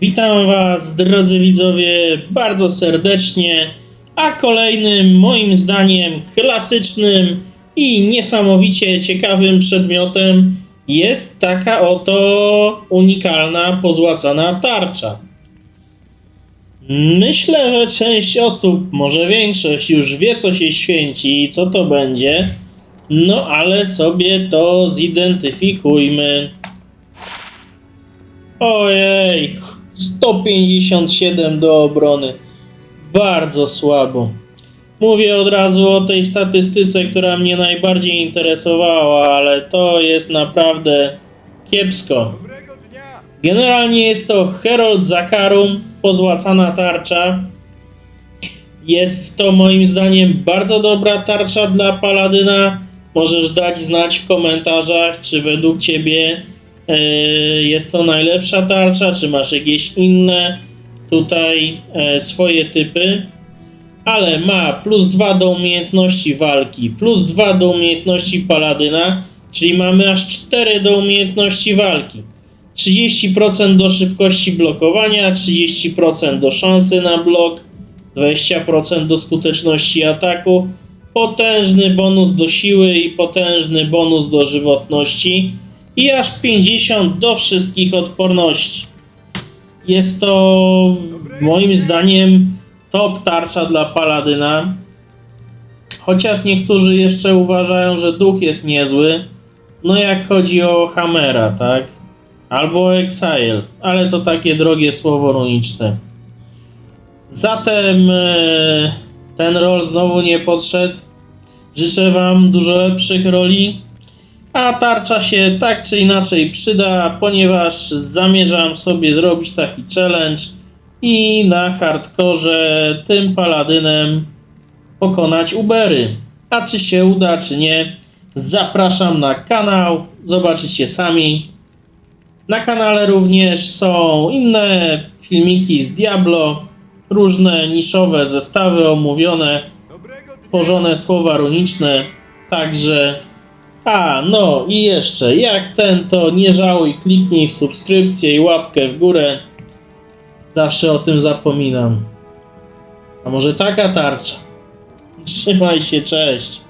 Witam Was, drodzy widzowie, bardzo serdecznie, a kolejnym, moim zdaniem, klasycznym i niesamowicie ciekawym przedmiotem jest taka oto unikalna, pozłacana tarcza. Myślę, że część osób, może większość, już wie, co się święci i co to będzie. No ale sobie to zidentyfikujmy. Ojej, 157 do obrony. Bardzo słabo. Mówię od razu o tej statystyce, która mnie najbardziej interesowała, ale to jest naprawdę kiepsko. Generalnie jest to Herold Zakarum, pozłacana tarcza. Jest to moim zdaniem bardzo dobra tarcza dla Paladyna. Możesz dać znać w komentarzach, czy według Ciebie jest to najlepsza tarcza, czy masz jakieś inne tutaj e, swoje typy. Ale ma plus 2 do umiejętności walki, plus 2 do umiejętności Paladyna, czyli mamy aż 4 do umiejętności walki. 30% do szybkości blokowania, 30% do szansy na blok, 20% do skuteczności ataku, potężny bonus do siły i potężny bonus do żywotności i aż 50 do wszystkich odporności. Jest to moim zdaniem top tarcza dla paladyna. Chociaż niektórzy jeszcze uważają, że duch jest niezły. No jak chodzi o Hammera, tak? Albo o Exile, ale to takie drogie słowo runiczne. Zatem e, ten rol znowu nie podszedł. Życzę Wam dużo lepszych roli. A tarcza się tak czy inaczej przyda, ponieważ zamierzam sobie zrobić taki challenge i na hardkorze tym paladynem pokonać Ubery. A czy się uda, czy nie, zapraszam na kanał, zobaczycie sami. Na kanale również są inne filmiki z Diablo, różne niszowe zestawy omówione, tworzone słowa runiczne, także... A, no i jeszcze, jak ten to nie żałuj, kliknij w subskrypcję i łapkę w górę. Zawsze o tym zapominam. A może taka tarcza? Trzymaj się, cześć.